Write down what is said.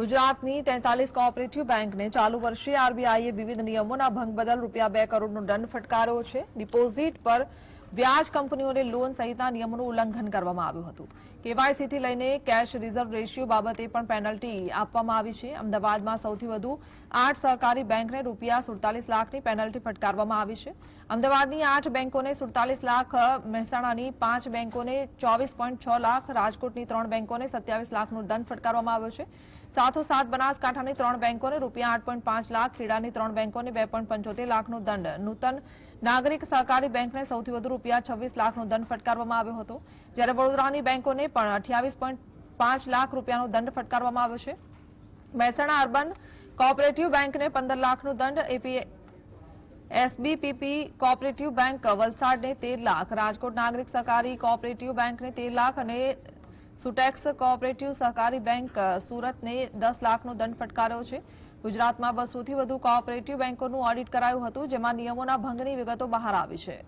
ગુજરાતની તેતાલીસ કોઓપરેટિવ બેંકને ચાલુ વર્ષે આરબીઆઈએ વિવિધ નિયમોના ભંગ બદલ રૂપિયા બે કરોડનો દંડ ફટકાર્યો છે ડિપોઝિટ પર વ્યાજ કંપનીઓલે લોન સહિતના નિયમોનું ઉલ્લંઘન કરવામાં આવ્યું હતું. KYC થી લઈને કેશ રિઝર્વ રેશિયો બાબતે પણ પેનલ્ટી આપવામાં આવી છે. અમદાવાદમાં સૌથી વધુ 8 સહકારી બેંકે ₹47 લાખની પેનલ્ટી ફટકારવામાં આવી છે. અમદાવાદની 8 બેંકોને 47 લાખ, મહેસાણાની 5 બેંકોને 24.6 લાખ, રાજકોટની 3 બેંકોને 27 લાખનો દંડ ફટકારવામાં આવ્યો છે. સાથોસાથ બનાસકાંઠાની 3 બેંકોને ₹8.5 લાખ, ખેડાની 3 બેંકોને 2.75 લાખનો દંડ નूतન નાગરિક સરકારી બેંકને સૌથી વધુ રૂપિયા 26 લાખનો દંડ ફટકારવામાં આવ્યો હતો જ્યારે વડોદરાની બેંકોને પણ 28.5 લાખ રૂપિયાનો દંડ ફટકારવામાં આવ્યો છે મહેસાણા अर्बन કોઓપરેટિવ બેંકને 15 લાખનો દંડ એપીએ એસબીપીપી કોઓપરેટિવ બેંક કવલસાડને 13 લાખ રાજકોટ નાગરિક સરકારી કોઓપરેટિવ બેંકને 13 લાખ અને સુટેક્સ કોઓપરેટિવ સહકારી બેંક સુરતને દસ લાખનો દંડ ફટકાર્યો છે ગુજરાતમાં બસોથી વધુ કોઓપરેટિવ બેંકોનું ઓડિટ કરાયું હતું જેમાં નિયમોના ભંગની વિગતો બહાર આવી છે